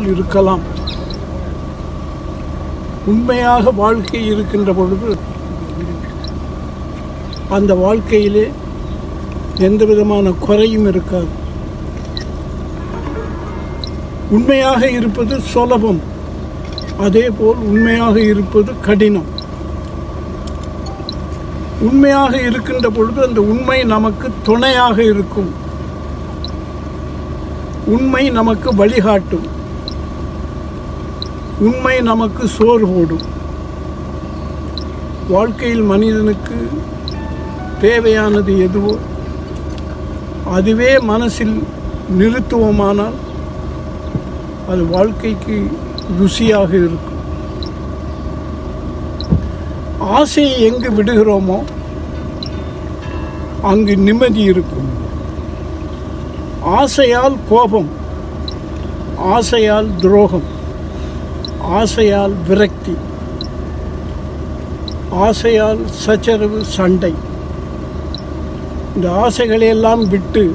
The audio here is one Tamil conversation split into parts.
போல் இருக்கலாம். உண்மையாக வாழ்க்கை இருக்கின்ற பொழுது அந்த வாழ்க்கையிலே எந்த விதமான குறையும் இருக்காது. உண்மையாக இருப்பது சுலபம். அதேபோல் உண்மையாக இருப்பது கடினம். உண்மையாக இருக்கின்ற பொழுது அந்த உண்மை நமக்கு துணையாக இருக்கும். உண்மை நமக்கு வழிகாட்டும். உண்மை நமக்கு சோறு போடும். வாழ்க்கையில் மனிதனுக்கு தேவையானது எதுவோ அதுவே மனசில் நிறுத்துவோமானால் அது வாழ்க்கைக்கு ருசியாக இருக்கும். ஆசையை எங்கு விடுகிறோமோ அங்கு நிம்மதி இருக்கும். ஆசையால் கோபம் ஆசையால் துரோகம். ஆசையால் விரக்தி ஆசையால் சச்சரவு சண்டை. இந்த ஆசைகளையெல்லாம் விட்டு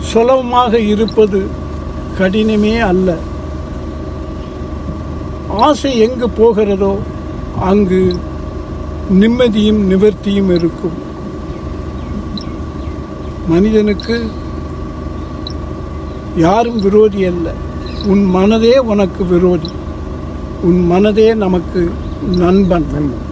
சுலபமாக இருப்பது கடினமே அல்ல. ஆசை எங்கு போகிறதோ அங்கு நிம்மதியும் நிவர்த்தியும் இருக்கும். மனிதனுக்கு யாரும் விரோதி அல்ல. உன் மனதே உனக்கு விரோதி. உன் மனதே நமக்கு நண்பன்.